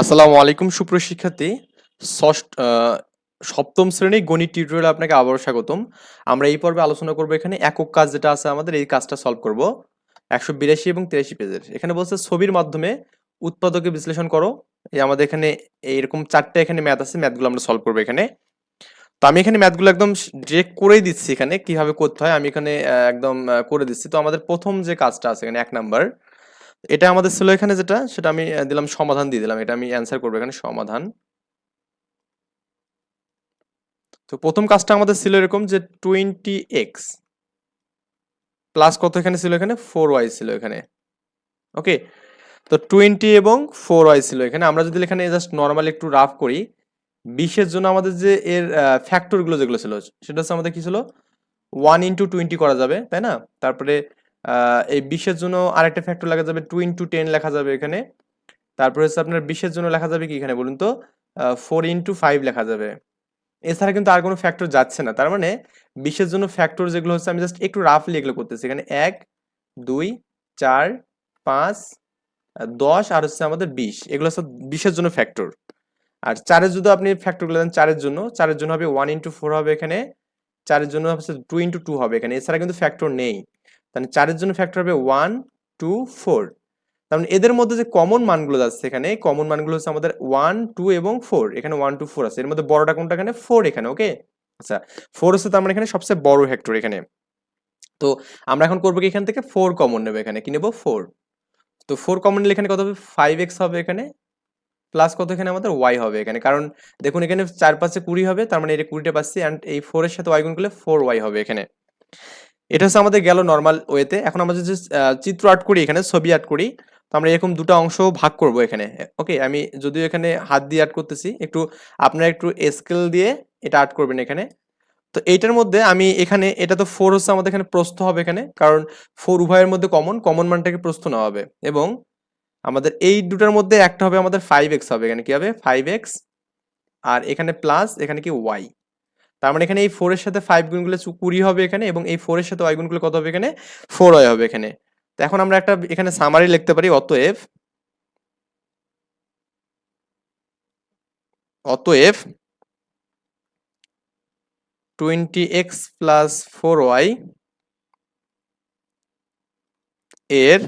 আসসালামু আলাইকুম, সুপ্রিয় শিক্ষার্থী। ষষ্ঠ সপ্তম শ্রেণি গণিত টিউটোরিয়ালে আপনাকে আবারও স্বাগতম। আমরা এই পর্বে আলোচনা করব এখানে একক কাজ যেটা আছে আমাদের, এই কাজটা সলভ করব। একশো বিরাশি এবং তিরাশি পেজের। এখানে বলছে ছবির মাধ্যমে উৎপাদকে বিশ্লেষণ করো। এই আমাদের এখানে এইরকম চারটে এখানে ম্যাথ আছে ম্যাথগুলো আমরা সলভ করব এখানে। তো আমি এখানে ম্যাথগুলো একদম ডিরেক্ট করেই দিচ্ছি এখানে, কীভাবে করতে হয় আমি এখানে একদম করে দিচ্ছি। তো আমাদের প্রথম যে কাজটা আছে এখানে এক নাম্বার এটা আমাদের ছিল এখানে যেটা, সেটা আমি দিলাম সমাধান দিয়ে দিলাম। এটা আমি অ্যান্সার করব এখানে, সমাধান। তো প্রথম কাজটা আমাদের ছিল এরকম যে টোয়েন্টি এক্স প্লাস কত এখানে ছিল এখানে? ফোর ওয়াই ছিল এখানে। ওকে তো টোয়েন্টি এবং ফোর ওয়াই ছিল এখানে। আমরা যদি এখানে জাস্ট নর্মালি একটু রাফ করি, বিশের জন্য আমাদের যে এর ফ্যাক্টরগুলো যেগুলো ছিল, সেটা হচ্ছে আমাদের কি ছিল? ওয়ান ইন্টু টোয়েন্টি করা যাবে, তাই না? তারপরে এই বিশের জন্য আরেকটা ফ্যাক্টর লেখা যাবে টু ইন্টু টেন লেখা যাবে এখানে। তারপরে হচ্ছে আপনার বিশের জন্য লেখা যাবে কি এখানে বলুন তো? ফোর ইন্টু ফাইভ লেখা যাবে। এছাড়া কিন্তু আর কোনো ফ্যাক্টর যাচ্ছে না। তার মানে বিশের জন্য ফ্যাক্টর যেগুলো হচ্ছে, আমি জাস্ট একটু রাফলি এগুলো করতেছি। এখানে এক, দুই, চার, পাঁচ, দশ আর হচ্ছে আমাদের বিশ। এগুলো হচ্ছে বিশের জন্য ফ্যাক্টর আর চারের যদি আপনি ফ্যাক্টরগুলো দেন চারের জন্য চারের জন্য হবে ওয়ান ইন্টু ফোর হবে এখানে। চারের জন্য হচ্ছে টু ইন্টু টু হবে এখানে। এছাড়া কিন্তু ফ্যাক্টর নেই। তাহলে চারের জন্য ফ্যাক্টর হবে ওয়ান টু ফোর তার মানে এদের মধ্যে যে কমন মানগুলো যাচ্ছে এখানে কমন মানগুলো হচ্ছে আমাদের ওয়ান টু এবং ফোর এখানে ওয়ান টু ফোর আছে। এর মধ্যে বড়টা কোনটা এখানে? ফোর এখানে ওকে আচ্ছা ফোর হচ্ছে তার মানে এখানে সবচেয়ে বড় ফ্যাক্টর এখানে। তো আমরা এখন করব কি এখান থেকে? ফোর কমন নেব এখানে। কি নেব? ফোর তো ফোর কমন নিলে এখানে কত হবে? ফাইভ এক্স হবে এখানে। প্লাস কত এখানে? আমাদের ওয়াই হবে এখানে। কারণ দেখুন এখানে চার পাশে কুড়ি হবে, তার মানে এটা কুড়িটা পাচ্ছি। অ্যান্ড এই ফোরের সাথে ওয়াই গুণ করলে ফোর ওয়াই হবে এখানে। এটা হচ্ছে আমাদের গেল নর্মাল ওয়েতে এখন আমরা যদি চিত্র আর্ট করি এখানে, ছবি আর্ট করি। তো আমরা এরকম দুটো অংশ ভাগ করব এখানে। ওকে আমি যদিও এখানে হাত দিয়ে আর্ট করতেছি, একটু আপনারা একটু স্কেল দিয়ে এটা আর্ট করবেন এখানে। তো এইটার মধ্যে আমি এখানে, এটা তো ফোর হচ্ছে আমাদের এখানে প্রস্থ হবে এখানে, কারণ ফোর উভয়ের মধ্যে কমন কমন মানটাকে প্রস্থ নেওয়া হবে। এবং আমাদের এই দুটার মধ্যে একটা হবে আমাদের ফাইভ এক্স হবে। এখানে কি হবে? ফাইভ এক্স আর এখানে প্লাস এখানে কি ওয়াই তার মানে এখানে এই ফোর এর সাথে ফাইভ গুণ করলে কুড়ি হবে এখানে এবং এই ফোর এর সাথে ওয়াই গুণ কত হবে এখানে? ফোর ওয়াই হবে এখানে। তো এখন আমরা একটা এখানে সামারি লিখতে পারি অতএব অতএব twenty x plus four y এর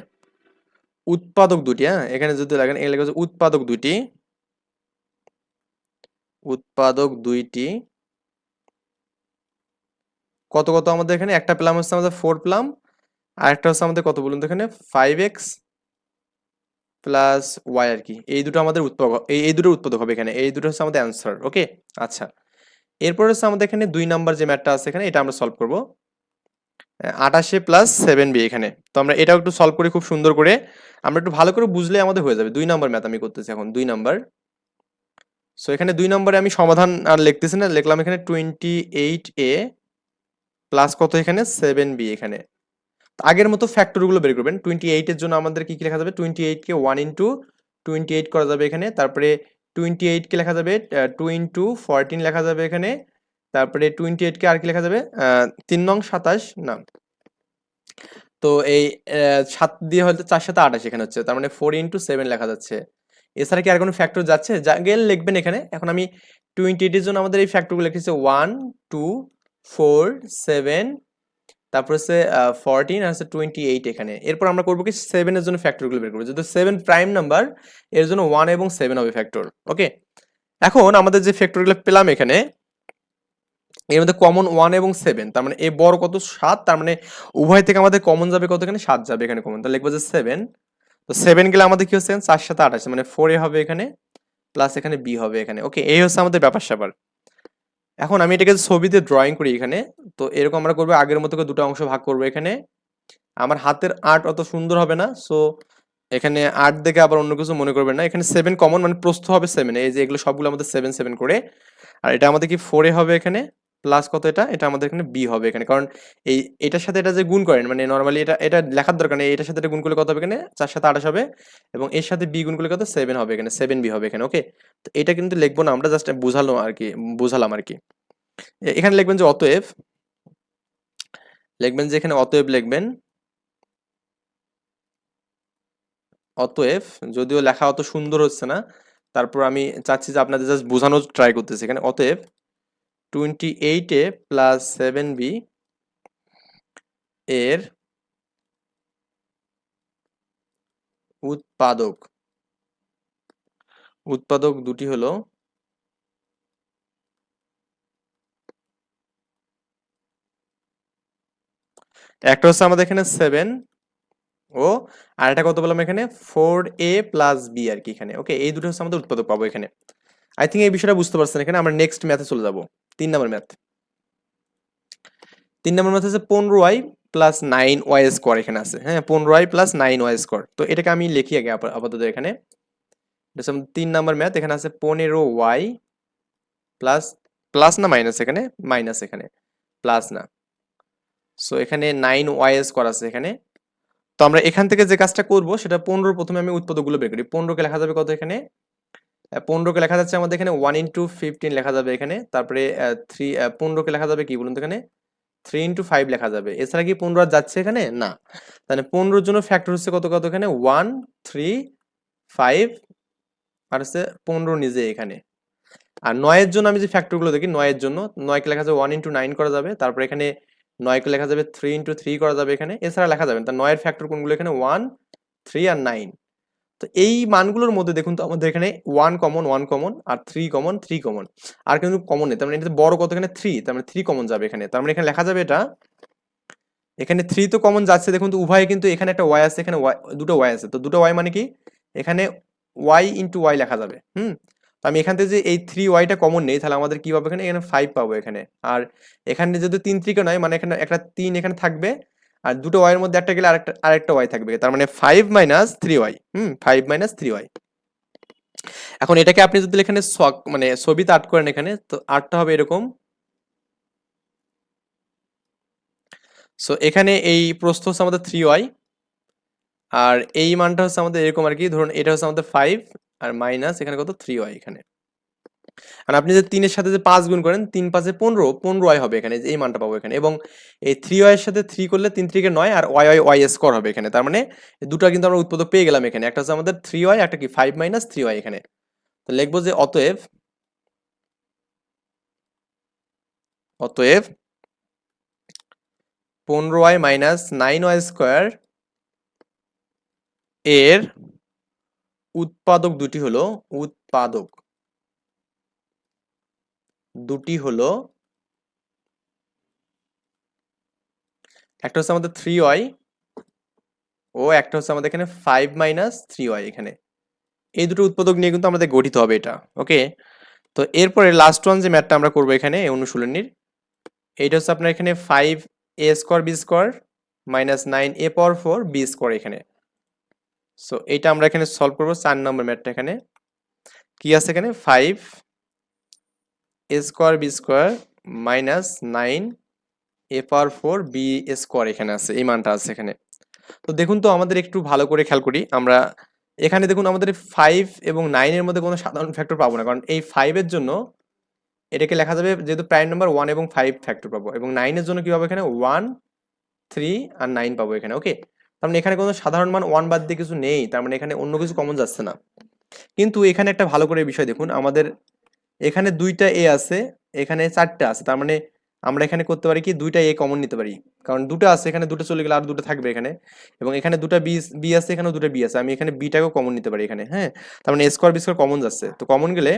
উৎপাদক দুটি হ্যাঁ? এখানে যদি লাগেন এখানে লেখা উৎপাদক দুটি, উৎপাদক দুইটি কত কত আমাদের এখানে? একটা প্লাম হচ্ছে আমাদের ফোর প্লাম আর একটা হচ্ছে আমাদের কত বলুন তো এখানে? ফাইভ এক্স প্লাস ওয়াই আর কি। এই দুটো আমাদের উৎপাদক এই এই দুটো উৎপাদক হবে এখানে। এই দুটো হচ্ছে আমাদের অ্যান্সার ওকে আচ্ছা। এরপর হচ্ছে আমাদের এখানে দুই নাম্বার যে ম্যাথটা আছে এখানে, এটা আমরা সলভ করব। আটাশে প্লাস সেভেন বি এখানে। তো আমরা এটাও একটু সলভ করি খুব সুন্দর করে। আমরা একটু ভালো করে বুঝলে আমাদের হয়ে যাবে। দুই নাম্বার ম্যাথ আমি করতেছি এখন, দুই নাম্বার সো এখানে দুই নম্বরে আমি সমাধান আর লিখতেছি না, লিখলাম এখানে টোয়েন্টি এইট এ প্লাস কত এখানে? সেভেন বি এখানে। আগের মতো ফ্যাক্টরগুলো বের করবেন। টোয়েন্টি এইটের জন্য আমাদের কি কি লেখা যাবে? টোয়েন্টি এইটকে ওয়ান ইন্টু টোয়েন্টি এইট করা যাবে এখানে। তারপরে টোয়েন্টি এইটকে লেখা যাবে টু ইন্টু ফোরটিন লেখা যাবে এখানে। তারপরে টোয়েন্টি এইটকে আর কি লেখা যাবে? তিন নং সাতাশ, না। তো এই সাত দিয়ে হয়তো চার সাথে আঠাশ এখানে হচ্ছে। তার মানে ফোর ইন্টু সেভেন লেখা যাচ্ছে। এছাড়া কি আর কোনো ফ্যাক্টর যাচ্ছে? যা গেলে লিখবেন এখানে। এখন আমি টোয়েন্টি এইটের জন্য আমাদের এই ফ্যাক্টরগুলো লিখেছি ওয়ান টু ফোর, সেভেন, তারপর হচ্ছে ফোরটিন আর হচ্ছে টোয়েন্টি এইট এখানে। এরপর আমরা করব কি সেভেনের জন্য ফ্যাক্টরগুলো বের করব। যদি সেভেন প্রাইম নাম্বার এর জন্য ওয়ান এবং সেভেন হবে ফ্যাক্টর ওকে এখন আমাদের যে ফ্যাক্টরগুলো পেলাম এখানে, এর মধ্যে কমন ওয়ান এবং সেভেন তার মানে এ বড় কত? সাত, তার মানে উভয় থেকে আমাদের কমন যাবে কত এখানে? সাত যাবে এখানে কমন তাহলে লিখব যে সেভেন তো সেভেন গেলে আমাদের কি হচ্ছে? চার সাথে আঠাশ মানে ফোর এ হবে এখানে প্লাস এখানে বি হবে এখানে ওকে এই হচ্ছে আমাদের ব্যাপার স্যাপার এখন আমি এটাকে ছবিতে ড্রয়িং করি এখানে। তো এরকম আমরা করব, আগের মতো দুটো অংশ ভাগ করব এখানে। আমার হাতের আর্ট অত সুন্দর হবে না সো এখানে আর্ট দেখে আবার অন্য কিছু মনে করবেন না। এখানে সেভেন কমন মানে প্রস্থ হবে সেভেন এই যে এগুলো সবগুলো আমাদের সেভেন সেভেন করে। আর এটা আমাদের কি ফোরে হবে এখানে? প্লাস কত এটা? এটা আমাদের এখানে বি হবে এখানে। কারণ এই, এটার সাথে এটা যে গুণ করেন মানে নর্মালি এটা এটা লেখার দরকার নেই, এটার সাথে এটা গুণ করলে কত হবে এখানে? চার সাথে আঠাশ হবে এবং এর সাথে বি গুণ করলে কত? সেভেন হবে এখানে। সেভেন বি হবে এখানে ওকে তো এটা কিন্তু লিখব না, আমরা জাস্ট বুঝালো আর কি, বুঝালাম আর কি। এখানে লিখবেন যে অতএব, লিখবেন যে এখানে অতএব লিখবেন, অতএব যদিও লেখা অত সুন্দর হচ্ছে না, তারপর আমি চাচ্ছি যে আপনাদের জাস্ট বোঝানোর ট্রাই করতেছি এখানে, অতএব টোয়েন্টি এইটে প্লাস সেভেন বি এর উৎপাদক। উৎপাদক দুটি হলো একটা হচ্ছে আমাদের এখানে সেভেন ও আর একটা কত বললাম এখানে? ফোর এ প্লাস বি আর কি এখানে। ওকে এই দুটো হচ্ছে আমাদের উৎপাদক পাবো এখানে। আই থিঙ্ক এই বিষয়টা বুঝতে পারছেন এখানে। আমরা নেক্সট ম্যাথে চলে যাব। তিন নম্বর ম্যাথ তিন নম্বর ম্যাথ হচ্ছে পনেরো y plus nine y square এখানে আছে হ্যাঁ? পনেরো y plus nine y square তো এটাকে আমি লিখি আগে আপাতত এখানে। তিন নম্বর ম্যাথ এখানে আছে পনেরো ওয়াই প্লাস প্লাস না মাইনাস এখানে? মাইনাস এখানে। প্লাস না। সো এখানে নাইন ওয়াই স্কোয়ার আছে এখানে। তো আমরা এখান থেকে যে কাজটা করব, সেটা পনেরো প্রথমে আমি উৎপাদকগুলো বের করি। পনেরোকে লেখা যাবে কত এখানে? পনেরোকে লেখা যাচ্ছে আমাদের এখানে ওয়ান ইন্টু ফিফটিন লেখা যাবে এখানে। তারপরে থ্রি পনেরোকে লেখা যাবে কি বলুন তো এখানে? থ্রি ইন্টু ফাইভ লেখা যাবে। এছাড়া কি পনেরো আর যাচ্ছে এখানে? না। তাহলে পনেরোর জন্য ফ্যাক্টর হচ্ছে কত কত এখানে? ওয়ান থ্রি ফাইভ আর হচ্ছে পনেরো নিজে এখানে। আর নয়ের জন্য আমি যে ফ্যাক্টরগুলো দেখি, নয়ের জন্য নয়কে লেখা যাবে ওয়ান ইন্টু নাইন করা যাবে। তারপর এখানে নয়কে লেখা যাবে থ্রি ইন্টু থ্রি করা যাবে এখানে। এছাড়া লেখা যাবে তার নয়ের ফ্যাক্টর কোনগুলো এখানে? ওয়ান থ্রি আর নাইন তো এই মানগুলোর মধ্যে দেখুন তো আমাদের এখানে ওয়ান কমন ওয়ান কমন আর থ্রি কমন থ্রি কমন আর কিন্তু কমন নেই, তার মানে এটা বড় কত এখানে থ্রি তার মানে থ্রি কমন যাবে এখানে। তার মানে এখানে লেখা যাবে এটা, এখানে থ্রি তো কমন যাচ্ছে, দেখুন তো উভয়ে কিন্তু এখানে একটা ওয়াই আছে, এখানে ওয়াই দুটো ওয়াই আছে। তো দুটো ওয়াই মানে কি? এখানে ওয়াই ইন্টু ওয়াই লেখা যাবে, হুম? তো আমি এখান থেকে যে এই থ্রি ওয়াইটা কমন নেই, তাহলে আমাদের কি পাবো এখানে? এখানে ফাইভ পাবো এখানে। আর এখানে যদি তিন ত্রিকে নয় মানে এখানে একটা তিন এখানে থাকবে আর দুটো ওয়াইয়ের মধ্যে একটা গেলে আরেকটা আরেকটা ওয়াই থাকবে। তার মানে five minus three y hmm five minus three y এখন এটাকে আপনি যদি এখানে মানে ছবিতে আর্ট করেন এখানে, তো আর্টটা হবে এরকম। সো এখানে এই প্রস্থ হচ্ছে আমাদের থ্রি ওয়াই আর এই মানটা হচ্ছে আমাদের এরকম আর কি। ধরুন এটা হচ্ছে আমাদের ফাইভ আর মাইনাস এখানে কত? থ্রি ওয়াই এখানে। আর আপনি যে তিনের সাথে যে পাঁচ গুণ করেন, তিন পাঁচে পনেরো পনেরো ওয়াই হবে এখানে, এই মানটা পাবো এখানে। এবং এই থ্রি ওয়াইয়ের সাথে থ্রি করলে তিন থ্রিকে নয়, আর ওয়াই ওয়াই ওয়াই স্কোর হবে এখানে। তার মানে দুটো কিন্তু আমরা উৎপাদক পেয়ে গেলাম এখানে। একটা হচ্ছে আমাদের থ্রি ওয়াই একটা কি ফাইভ মাইনাস থ্রি ওয়াই এখানে। তো লিখব যে অতএব অতএব পনেরো y minus nine y square এর উৎপাদক দুটি হলো উৎপাদক। দুটি হলো, একটা হচ্ছে আমাদের থ্রি ওয়াই ও একটা হচ্ছে আমাদের এখানে ফাইভ মাইনাস থ্রি ওয়াই এখানে। এই দুটো উৎপাদক নিয়ে কিন্তু আমাদের গঠিত হবে এটা ওকে তো এরপরে লাস্ট ওয়ান যে ম্যাথটা আমরা করব এখানে অনুশীলনীর, এইটা হচ্ছে আপনার এখানে five a square b square minus nine a power four b square এখানে। সো এইটা আমরা এখানে সলভ করব চার নম্বর ম্যাথটা এখানে। কি আছে এখানে? Five a square b square minus nine a power four b square এখানে আছে, এই মানটা আছে এখানে। তো দেখুন তো আমাদের একটু ভালো করে খেয়াল করি, আমরা এখানে দেখুন আমাদের ফাইভ এবং নাইনের মধ্যে কোনো সাধারণ ফ্যাক্টর পাবো না, কারণ এই ফাইভের জন্য এটাকে লেখা যাবে যেহেতু প্রাইম নাম্বার ওয়ান এবং ফাইভ ফ্যাক্টর পাবো, এবং নাইনের জন্য কি পাবো এখানে? ওয়ান থ্রি আর নাইন পাবো এখানে ওকে তার মানে এখানে কোনো সাধারণ মান ওয়ান বাদ দিয়ে কিছু নেই, তার মানে এখানে অন্য কিছু কমন যাচ্ছে না। কিন্তু এখানে একটা ভালো করে বিষয় দেখুন, আমাদের এখানে দুইটা এ আছে, এখানে চারটা আছে। তার মানে আমরা এখানে করতে পারি কি, দুইটা এ কমন নিতে পারি। কারণ দুটো আছে, এখানে দুটো চলে গেলে আর দুটো থাকবে এখানে। এবং এখানে দুটো বি বি আছে, এখানেও দুটো বি আছে। আমি এখানে বিটাকেও কমন নিতে পারি এখানে হ্যাঁ? তার মানে স্কোয়ার বি স্কোয়ার কমন যাচ্ছে। তো কমন গেলে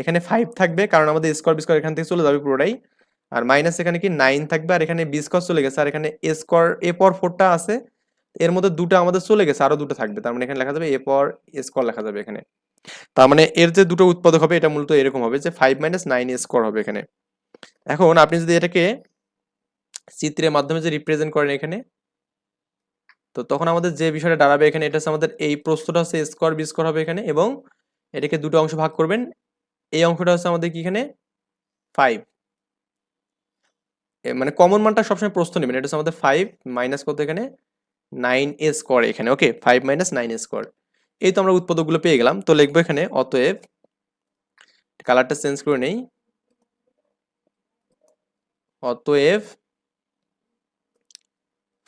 এখানে ফাইভ থাকবে, কারণ আমাদের স্কোয়ার বি স্কোয়ার এখান থেকে চলে যাবে পুরোটাই। আর মাইনাস এখানে কি নাইন থাকবে, আর এখানে বি স্কোয়ার চলে গেছে। আর এখানে এ স্কোয়ার এ পর ফোরটা আছে, এর মধ্যে দুটো আমাদের চলে গেছে, আরও দুটো থাকবে। তার মানে এখানে লেখা যাবে এ পর স্কোয়ার লেখা যাবে এখানে। তার মানে এর যে দুটো উৎপাদক হবে, এটা মূলত এরকম হবে যে ফাইভ মাইনাস নাইন স্কোয়ার হবে এখানে। এখন আপনি যদি এটাকে চিত্রের মাধ্যমে যে রিপ্রেজেন্ট করেন এখানে, তো তখন আমাদের যে বিষয়টা দাঁড়াবে এখানে, এটা হচ্ছে আমাদের এই প্রস্তটা হচ্ছে স্কোয়ার বি স্কোয়ার হবে এখানে এবং এটাকে দুটো অংশ ভাগ করবেন। এই অংশটা হচ্ছে আমাদের কি এখানে? ফাইভ মানে কমন মানটা সবসময় প্রশ্ন নেবেন। এটা হচ্ছে আমাদের ফাইভ মাইনাস কত এখানে? নাইন এ স্কোয়ার এখানে। Okay five minus nine a square এই তো আমরা উৎপাদকগুলো পেয়ে গেলাম। তো লিখব এখানে, অতএব কালারটা চেঞ্জ করে নেই। অতএব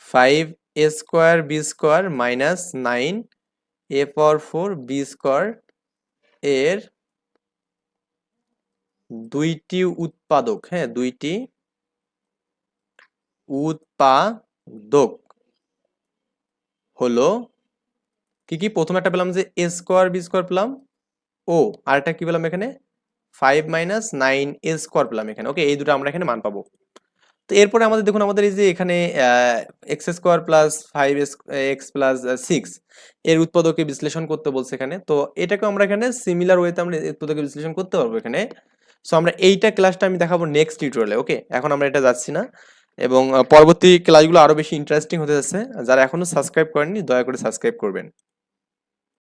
five a square b square minus nine a power four b square এর দুইটি উৎপাদক হ্যাঁ দুইটি উৎপাদক হলো কি কি? প্রথম একটা পেলাম যে এ স্কোয়ার বি স্কোয়ার পেলাম। ও, আরেকটা কি পেলাম এখানে? Five minus nine a square পেলাম এখানে। ওকে এই দুটো আমরা এখানে মান পাবো। তো এরপরে আমাদের দেখুন, আমাদের এই যে এখানে x square plus five x plus six এর উৎপাদকে বিশ্লেষণ করতে বলছে এখানে। তো এটাকে আমরা এখানে সিমিলার ওয়েতে আমরা উৎপাদকে বিশ্লেষণ করতে পারব এখানে। সো আমরা এইটা ক্লাসটা আমি দেখাবো নেক্সট টিউটোরিয়ালে ওকে এখন আমরা এটা যাচ্ছি না। এবং পরবর্তী ক্লাসগুলো আরও বেশি ইন্টারেস্টিং হতে যাচ্ছে। যারা এখনও সাবস্ক্রাইব করেননি, দয়া করে সাবস্ক্রাইব করবেন।